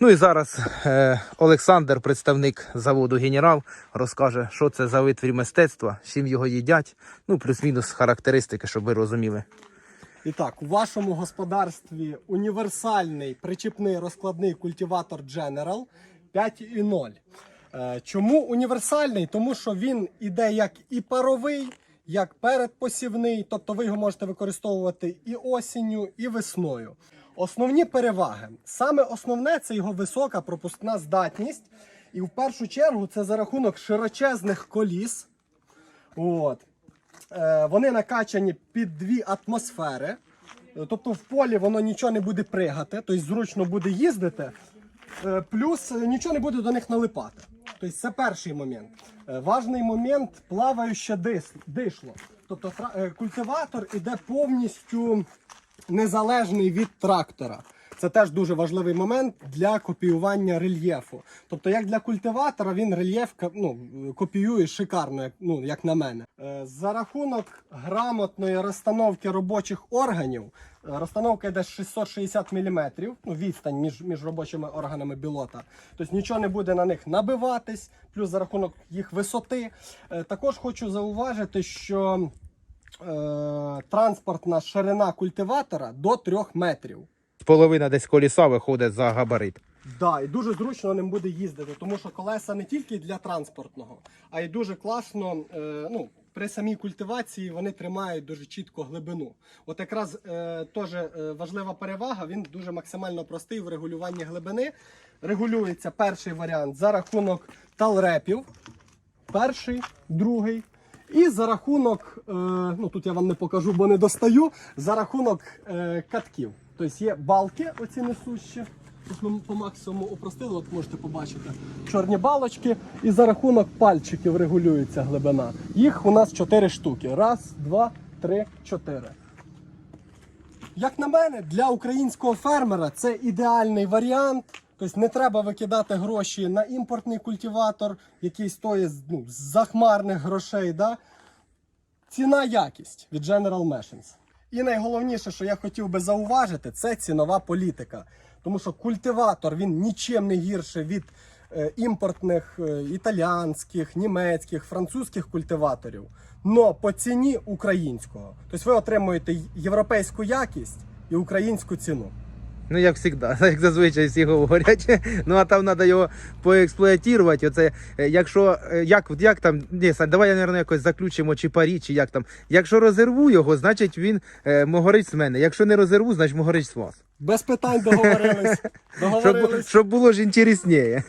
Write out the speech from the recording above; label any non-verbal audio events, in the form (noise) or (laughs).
Ну і зараз е, Олександр, представник заводу Генерал, розкаже, що це за витвір мистецтва, з чим його їдять. Ну, плюс-мінус характеристики, щоб ви розуміли. І так, у вашому господарстві універсальний причіпний розкладний культиватор General 5.0. Е, Чому універсальний? Тому що він іде як і паровий, як передпосівний, тобто ви його можете використовувати і осінню, і весною. Основні переваги. Саме основне це його висока пропускна здатність. І в першу чергу це за рахунок широчезних коліс. От. Е, вони накачані під дві атмосфери. Тобто в полі воно нічого не буде пригати, тобто зручно буде їздити, Е, плюс нічого не буде до них налипати. Тобто це перший момент. Е, Важний момент плаваюче дишло. Тобто е, культиватор іде повністю незалежний від трактора. Це теж дуже важливий момент для копіювання рельєфу. Тобто, як для культиватора, він рельєф ну, копіює шикарно, як, ну, як на мене. Е, За рахунок грамотної розстановки робочих органів, е, розстановка йде 660 мм, ну, відстань між, між робочими органами білота. Тобто нічого не буде на них набиватись, плюс за рахунок їх висоти. Е, Також хочу зауважити, що е, транспортна ширина культиватора до 3 метрів. Половина десь коліса виходить за габарит. Да, і дуже зручно ним буде їздити, тому що колеса не тільки для транспортного, а й дуже класно. Е, ну, при самій культивації вони тримають дуже чітко глибину. От якраз е, теж е, важлива перевага, він дуже максимально простий в регулюванні глибини. Регулюється перший варіант за рахунок талрепів, перший, другий. І за рахунок, е, ну тут я вам не покажу, бо не достаю, за рахунок е, катків. Тобто є балки, оці несущі. Тут ми по максимуму упростили, от можете побачити чорні балочки, і за рахунок пальчиків регулюється глибина. Їх у нас 4 штуки. Раз, два, три, чотири. Як на мене, для українського фермера це ідеальний варіант. Тобто не треба викидати гроші на імпортний культиватор, який стоїть ну, захмарних грошей. Да? Ціна якість від General Machines. І найголовніше, що я хотів би зауважити, це цінова політика. Тому що культиватор він нічим не гірше від е, імпортних е, італіанських, німецьких, французьких культиваторів, но по ціні українського. Тобто ви отримуєте європейську якість і українську ціну. Ну, як завжди, (laughs) як зазвичай всі говорять. Ну а там треба його поексплуатувати. Оце, е, якщо е, як, як там, ні, Сань, давай, мабуть, якось заключимо чи парі, чи як там. Якщо розірву його, значить він е, могорить з мене. Якщо не розірву, значить могорить з вас. Без питань договорились. (laughs) Щоб, щоб було ж інтересніше.